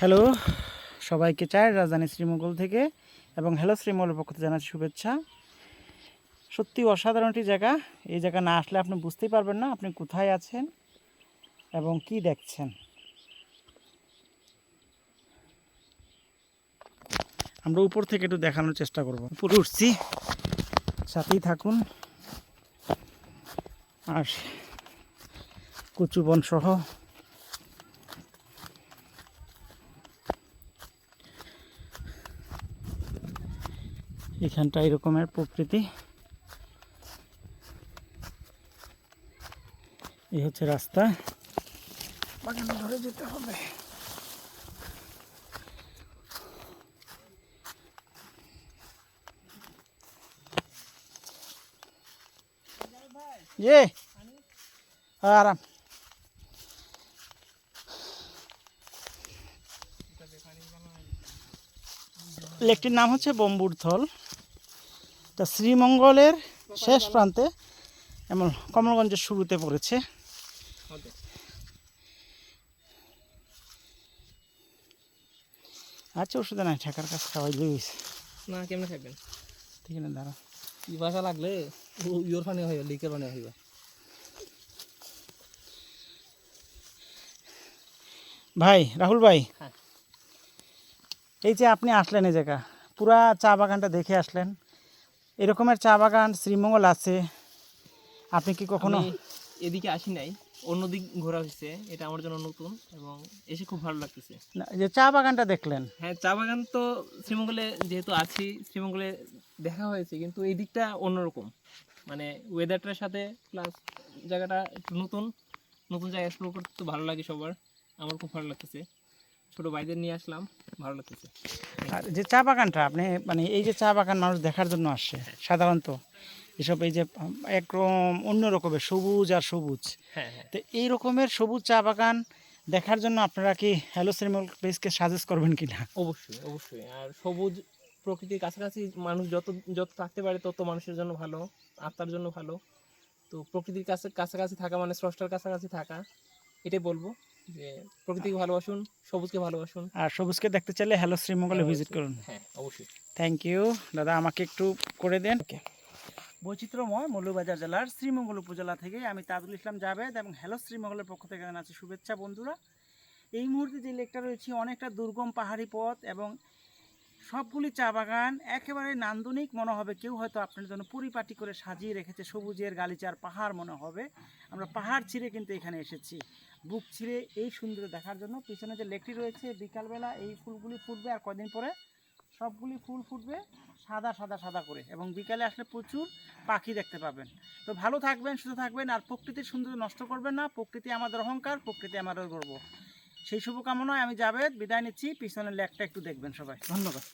Hello সবাইকে চাই রাজধানী শ্রীমঙ্গল থেকে এবং হ্যালো শ্রীমঙ্গলের পক্ষ থেকে জানাচ্ছি শুভেচ্ছা। সত্যি অসাধারণ একটি জায়গা। এই জায়গা না আসলে আপনি বুঝতেই পারবেন না আপনি কোথায় আছেন এবং কি দেখছেন। আমরা উপর থেকে একটু দেখানোর চেষ্টা করব। উপরে উঠছি। সাথেই থাকুন। আর কচুবন সহ এখানটা এরকমের প্রকৃতি। এই হচ্ছে রাস্তা। বাগানে ধরে যেতে হবে। যে আরাম। লেকটির নাম হচ্ছে বম্বুরথল। তা শ্রীমঙ্গলের শেষ প্রান্তে এমন কমলগঞ্জের শুরুতে পড়েছে। আচ্ছা ওষুধ নাই ঠেকার কাছে খাওয়াই দিয়েছে না কেমনে খাইবেন ঠিক আছে দাঁড়া। পিপাসা লাগলে? ও ইয়োর পানি হইবা লিকের পানি হইবা। ভাই রাহুল ভাই। হ্যাঁ। এই যে আপনি আসলেন এই জায়গা পুরা চা বাগানটা দেখে আসলেন। এরকমের চা বাগান শ্রীমঙ্গল আছে। আপনি কি কখনো এদিকে আসি নাই অন্যদিক ঘোরা হয়েছে। এটা আমার জন্য নতুন এবং এসে খুব ভালো লাগতেছে। না, যে চা বাগানটা দেখলেন। হ্যাঁ চা বাগান তো শ্রীমঙ্গলে যেহেতু আছি শ্রীমঙ্গলে দেখা হয়েছে কিন্তু এই দিকটা অন্যরকম। মানে ওয়েদারটার সাথে প্লাস জায়গাটা একটু নতুন নতুন জায়গা এক্সপ্লোর করতে তো ভালো লাগে সবার। আমার খুব ভালো লাগতেছে। ছোট ভাইদের নিয়ে আসলাম ভালো লাগতেছে। আর যে চা বাগানটা আপনি মানে এই যে চা বাগান মানুষ দেখার জন্য আসছে সাধারণত এসব এই যে একরকম অন্য রকমের সবুজ আর সবুজ। হ্যাঁ হ্যাঁ। তো এই রকমের সবুজ চা বাগান দেখার জন্য আপনারা কি হ্যালো শ্রীমঙ্গল প্লেসকে সাজেস্ট করবেন কি না অবশ্যই অবশ্যই। আর সবুজ প্রকৃতির কাছাকাছি মানুষ যত যত থাকতে পারে তত মানুষের জন্য ভালো আত্মার জন্য ভালো। তো প্রকৃতির কাছে কাছাকাছি থাকা মানে স্রষ্টার কাছাকাছি থাকা এটাই বলব। যে প্রকৃতিকে ভালোবাসুন সবুজকে ভালোবাসুন। আর সবুজকে দেখতে চাইলে হ্যালো শ্রীমঙ্গলে ভিজিট করুন। হ্যাঁ অবশ্যই। থ্যাংক ইউ দাদা আমাকে একটু করে দেন। বৈচিত্র্যময় মৌলবাজার জেলার শ্রীমঙ্গল উপজেলা থেকে আমি তাজুল ইসলাম জাভেদ এবং হ্যালো শ্রীমঙ্গলের পক্ষ থেকে জানাচ্ছি শুভেচ্ছা বন্ধুরা। এই মুহূর্তে যে লেকটা রয়েছে অনেকটা দুর্গম পাহাড়ি পথ এবং সবগুলি চা বাগান একেবারে নান্দনিক মনে হবে। কেউ হয়তো আপনার জন্য পরিপাটি করে সাজিয়ে রেখেছে, সবুজের গালিচার পাহাড় মনে হবে। আমরা পাহাড় ছিঁড়ে কিন্তু এখানে এসেছি। বুক ছিঁড়ে এই সুন্দর দেখার জন্য পিছনে যে লেকটি রয়েছে, বিকালবেলা এই ফুলগুলি ফুটবে আর কদিন পরে? সবগুলি ফুল ফুটবে সাদা সাদা সাদা করে এবং বিকালে আসলে প্রচুর পাখি দেখতে পাবেন। তো ভালো থাকবেন, সুস্থ থাকবেন আর প্রকৃতির সৌন্দর্য নষ্ট করবেন না। প্রকৃতি আমাদের অহংকার, প্রকৃতি আমাদের গর্ব। সেই শুভকামনায় আমি যাবে বিদায় নিচ্ছি। পিছনের লেকটা একটু দেখবেন সবাই। ধন্যবাদ।